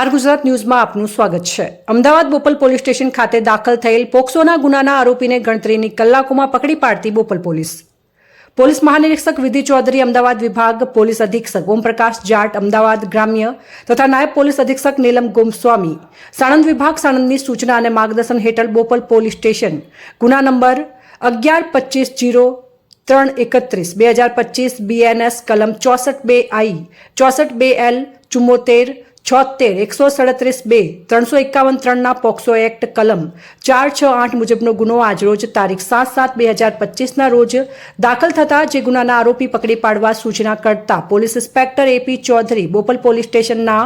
R Gujarat ન્યૂઝમાં આપનું સ્વાગત છે. અમદાવાદ બોપલ પોલીસ સ્ટેશન ખાતે દાખલ થયેલ પોક્સોના ગુનાના આરોપીને ગણતરીની કલાકોમાં પકડી પાડતી બોપલ પોલીસ. પોલીસ મહાનિરીક્ષક વિધિ ચૌધરી, અમદાવાદ વિભાગ પોલીસ અધિક્ષક ઓમપ્રકાશ જાટ, અમદાવાદ ગ્રામ્ય તથા નાયબ પોલીસ અધિક્ષક નીલમ ગોમસ્વામી, સાણંદ વિભાગ સાણંદની સૂચના અને માર્ગદર્શન હેઠળ બોપલ પોલીસ સ્ટેશન. ગુના નંબર અગિયાર પચીસ જીરો ત્રણ એકત્રીસ, બે હજાર પચીસ બીએનએસ કલમ ચોસઠ બે આઈ, ચોસઠ બે એલ, ચુમ્મોતેર છોતેર એકસો સડત્રીસ બે, ત્રણસો એકાવન ત્રણના પોક્સો એક્ટ કલમ ચાર છ આઠ મુજબનો ગુનો આજરોજ તારીખ સાત સાત બે હજાર પચીસના રોજ દાખલ થતા જે ગુનાના આરોપી પકડી પાડવા સૂચના કરતા police inspector AP Chaudhary Bopal police સ્ટેશનના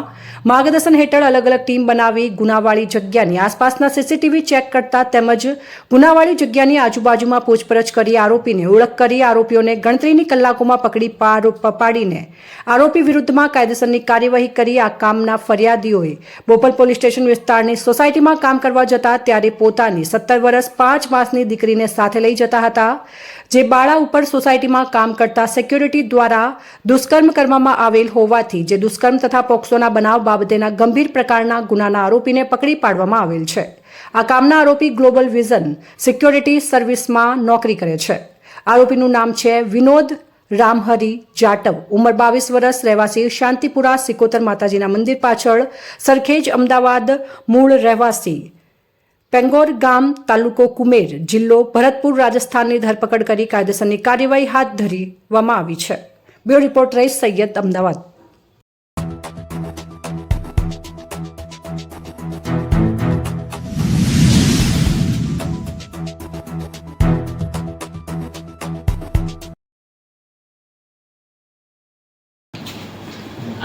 માર્ગદર્શન હેઠળ અલગ અલગ ટીમ બનાવી ગુનાવાળી જગ્યાની આસપાસના સીસીટીવી ચેક કરતા તેમજ ગુનાવાળી જગ્યાની આજુબાજુમાં પૂછપરછ કરી આરોપીને ઓળખ કરી આરોપીઓને ગણતરીની કલાકોમાં પકડી પાડ- પાડીને આરોપી વિરુદ્ધમાં કાયદેસરની કાર્યવાહી કરી આ કામના ફરિયાદીઓએ બોપલ પોલીસ સ્ટેશન વિસ્તારની સોસાયટીમાં કામ કરવા જતા ત્યારે પોતાની સત્તર વર્ષ પાંચ માસની દીકરીને સાથે લઈ જતા હતા, જે બાળા ઉપર સોસાયટીમાં કામ કરતા સિક્યુરિટી દ્વારા દુષ્કર્મ કરવામાં આવેલ હોવાથી જે દુષ્કર્મ તથા પોક્સોના બનાવ બાબતેના ગંભીર પ્રકારના ગુનાના આરોપીને પકડી પાડવામાં આવેલ છે. આ કામના આરોપી ગ્લોબલ વિઝન સિક્યોરિટી સર્વિસમાં નોકરી કરે છે. આરોપીનું નામ છે વિનોદ રામહરી, જાટવ. ઉંમર બાવીસ વર્ષ, રહેવાસી શાંતિપુરા, સિકોતર માતાજીના મંદિર પાછળ, સરખેજ અમદાવાદ, મૂળ રહેવાસી. પેંગોર ગામ, તાલુકો કુમેર, જિલ્લો ભરતપુર, રાજસ્થાનની ધરપકડ કરી કાયદેસરની કાર્યવાહી હાથ ધરવામાં આવી છે. બ્યુરો રિપોર્ટ રહીશ સૈયદ અમદાવાદ.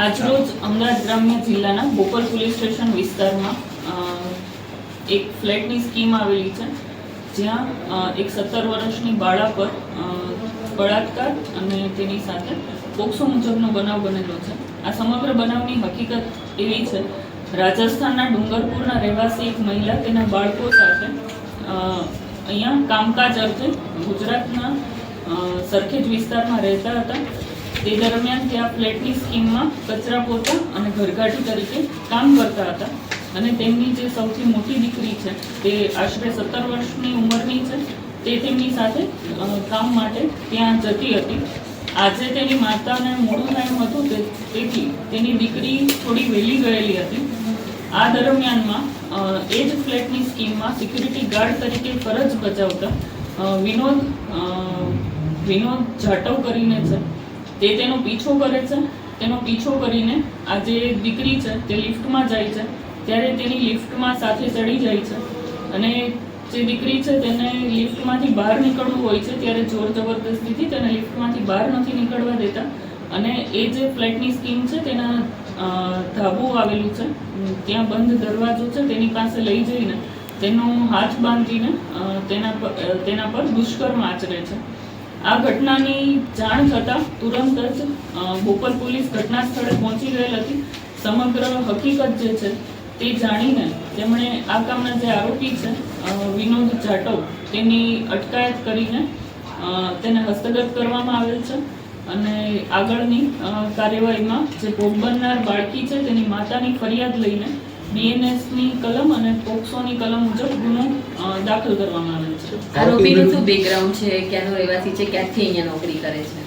આજરોજ અમદાવાદ ગ્રામ્ય જિલ્લાના બોપલ પોલીસ સ્ટેશન વિસ્તારમાં એક ફ્લેટની સ્કીમ આવેલી છે, જ્યાં એક સત્તર વર્ષની બાળા પર બળાત્કાર અને તેની સાથે પોક્સો મુજબનો બનાવ બનેલો છે. આ સમગ્ર બનાવની હકીકત એવી છે, રાજસ્થાનના ડુંગરપુરના રહેવાસી એક મહિલા તેના બાળકો સાથે અહીંયા કામકાજ અર્થે ગુજરાતના સરખેજ વિસ્તારમાં રહેતા હતા. તે દરમિયાન ત્યાં ફ્લેટની સ્કીમમાં કચરા પોતા અને ઘરઘાટી તરીકે કામ કરતા હતા. અને તેમની જે સૌથી મોટી દીકરી છે, તે આશરે સત્તર વર્ષની ઉંમરની છે, તે તેમની સાથે કામ માટે ત્યાં જતી હતી. આજે તેની માતાને મોડું થાય હતું તેથી તેની દીકરી થોડી વહેલી ગયેલી હતી. આ દરમિયાનમાં એ જ ફ્લેટની સ્કીમમાં સિક્યુરિટી ગાર્ડ તરીકે ફરજ બજાવતા વિનોદ વિનોદ જાટવ કરીને છે. તે તેનો પીછો કરે છે, તેનો પીછો કરીને આ જે દીકરી છે, તે લિફ્ટમાં જાય છે, ત્યારે તેની લિફ્ટમાં સાથે ચડી જાય છે. અને જે દીકરી છે, તેને લિફ્ટમાંથી બહાર નીકળવું હોય છે, ત્યારે જોર જબરદસ્તીથી તેને લિફ્ટમાંથી બહાર નથી નીકળવા દેતા. અને એ જે ફ્લેટની સ્કીમ છે, તેના ધાબું આવેલું છે ત્યાં બંધ દરવાજો છે, તેની પાસે લઈ જઈને તેનો હાથ બાંધીને તેના પર તેના પર દુષ્કર્મ આચરે છે. આ ઘટનાની જાણ થતાં તુરંત જ બોપલ પોલીસ ઘટના સ્થળે પહોંચી ગયેલ હતી. સમગ્ર હકીકત જે છે તે જાણીને તેમણે આ કામના જે આરોપી છે વિનોદ જાટવ તેની અટકાયત કરીને તેને હસ્તગત કરવામાં આવેલ છે અને આગળની કાર્યવાહીમાં જે ભોગ બનનાર બાળકી છે તેની માતાની ફરિયાદ લઈને બીએનએસની કલમ અને પોક્સોની કલમ મુજબ ગુનો દાખલ કરવામાં આવેલ છે. આરોપીનું શું બેકગ્રાઉન્ડ છે? ક્યાંનો રહેવાસી છે? ક્યાંથી અહીંયા નોકરી કરે છે?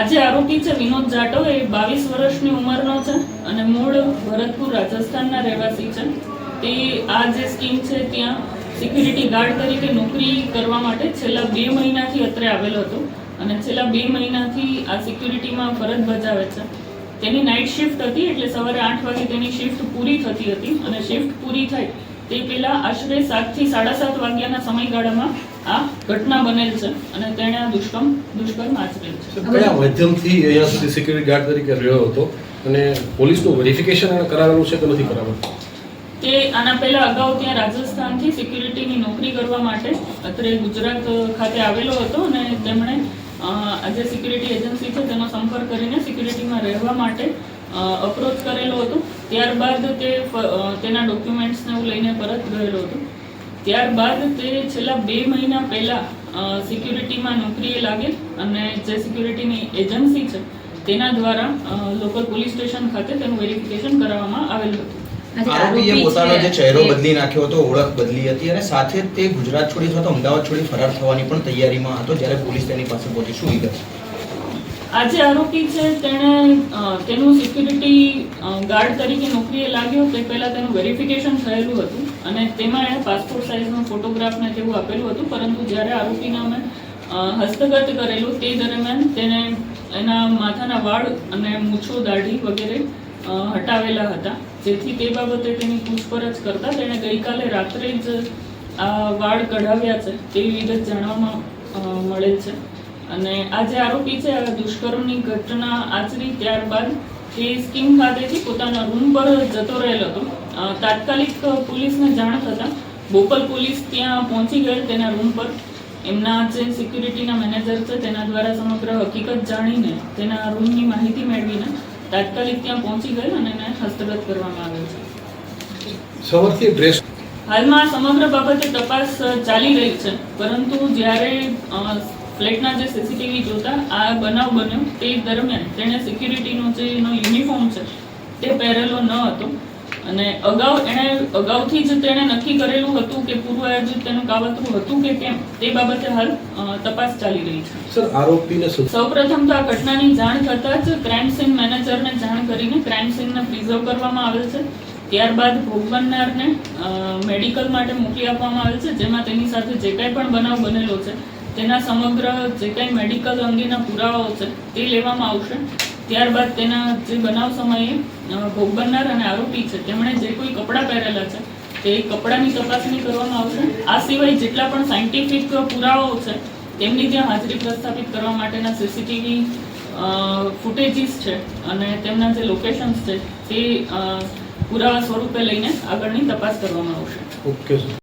આજે આરોપી છે વિનોદ જાટવ એ બાવીસ વર્ષની ઉંમરનો છે અને મૂળ ભરતપુર રાજસ્થાનના રહેવાસી છે. તે આ જે સ્કીમ છે ત્યાં સિક્યુરિટી ગાર્ડ તરીકે નોકરી કરવા માટે છેલ્લા બે મહિનાથી અત્રે આવેલો હતો અને છેલ્લા બે મહિનાથી આ સિક્યુરિટીમાં ફરજ બજાવે છે. તેની નાઇટ શિફ્ટ હતી એટલે સવારે આઠ વાગે તેની શિફ્ટ પૂરી થતી હતી અને શિફ્ટ પૂરી થાય તે પહેલાં આશરે સાતથી સાડા સાત વાગ્યાના સમયગાળામાં આ ઘટના બનેલ છે અને તેણે આ દુષ્કર્મ દુષ્કર્મ આચરેલ છે. કયા માધ્યમથી અહીંયા સુધી સિક્યુરિટી ગાર્ડ તરીકે રહ્યો હતો અને પોલીસનું વેરિફિકેશન કરાવેલું છે કે નથી કરાવેલું? તે આના પહેલા અગાઉ ત્યાં રાજસ્થાનથી સિક્યુરિટીની નોકરી કરવા માટે અત્રે ગુજરાત ખાતે આવેલો હતો અને જે સિક્યુરિટી એજન્સી છે, તેનો સંપર્ક કરીને સિક્યુરિટીમાં રહેવા માટે અપ્રોચ કરેલો હતો. ત્યારબાદ તે તેના ડોક્યુમેન્ટ્સને એવું લઈને પરત ગયેલો હતો. ત્યારબાદ તે છેલ્લા બે મહિના પહેલાં સિક્યુરિટીમાં નોકરીએ લાગે અને જે સિક્યુરિટીની એજન્સી છે, તેના દ્વારા લોકલ પોલીસ સ્ટેશન ખાતે તેનું વેરિફિકેશન કરાવવામાં આવેલ હતું. આરોપીએ પોતાનો જે ચહેરો બદલી નાખ્યો હતો ઓળખ બદલી હતી અને સાથે તે ગુજરાત છોડી અથવા તો અમદાવાદ છોડી ફરાર થવાની પણ તૈયારીમાં હતો જ્યારે પોલીસ તેની પાસે પહોંચી શું વિગત? આજે આરોપી છે તેણે તેનું સિક્યુરિટી ગાર્ડ તરીકે નોકરીએ લાગ્યો. તે પહેલા તેનું વેરિફિકેશન થયેલું હતું અને તેમાં એણે પાસપોર્ટ સાઇઝનો ફોટોગ્રાફ ને તેવું આપેલું હતું. પરંતુ જ્યારે આરોપીને અમે હસ્તગત કરેલું તે દરમિયાન તેને એના માથાના વાળ અને મૂછો દાઢી વગેરે હટાવેલા હતા. જેથી તે બાબતે તેની પૂછપરછ કરતા તેણે ગઈકાલે રાત્રે જ આ વાળ કઢાવ્યા છે તેવી વિગત જાણવામાં મળે છે. અને આ જે આરોપી છે આ દુષ્કર્મની ઘટના આચરી ત્યારબાદ તે સ્કીમ ખાતેથી પોતાના રૂમ પર જતો રહેલો હતો. તાત્કાલિક પોલીસને જાણ થતાં બોપલ પોલીસ ત્યાં પહોંચી ગયેલ તેના રૂમ પર. એમના જે સિક્યુરિટીના મેનેજર છે તેના દ્વારા સમગ્ર હકીકત જાણીને તેના રૂમની માહિતી મેળવીને તાત્કાલિક ત્યાં પહોંચી ગયો અને એને હસ્તગત કરવામાં આવ્યો છે. સવારથી ડ્રેસ હાલમાં સમગ્ર બાબતે તપાસ ચાલી રહી છે. પરંતુ જ્યારે ફ્લેટના જે સીસીટીવી જોતા આ બનાવ બન્યો તે દરમિયાન તેણે સિક્યુરિટીનો જે એનો યુનિફોર્મ છે તે પહેરેલો ન હતો. અને અગાઉ એણે અગાઉથી જ તેણે નક્કી કરેલું હતું કે પૂર્વ આયોજિત તેનું કાવતરું હતું કે કેમ તે બાબતે હાલ તપાસ ચાલી રહી છે. સર આરોપીને સુ- સૌપ્રથમ તો આ ઘટનાની જાણ થતાં જ ક્રાઇમ સીન મેનેજરને જાણ કરીને ક્રાઇમ સીનને પ્રિઝર્વ કરવામાં આવેલ છે. ત્યારબાદ ભોગ બનનારને મેડિકલ માટે મોકલી આપવામાં આવેલ છે જેમાં તેની સાથે જે કાંઈ પણ બનાવ બનેલો છે તેના સમગ્ર જે કાંઈ મેડિકલ અંગેના પુરાવાઓ છે તે લેવામાં આવશે. ત્યારબાદ તેના જે બનાવ સમયે ભોગ બનનાર અને આરોપી છે, તેમણે જે કોઈ કપડાં પહેરેલા છે, તે કપડાની તપાસણી કરવામાં આવશે. આ સિવાય જેટલા પણ સાયન્ટિફિક પુરાવાઓ છે, તેમની ત્યાં હાજરી પ્રસ્થાપિત કરવા માટેના સીસીટીવી ફૂટેજીસ છે અને તેમના જે લોકેશન્સ છે, તે પુરાવા સ્વરૂપે લઈને આગળની તપાસ કરવામાં આવશે. ઓકે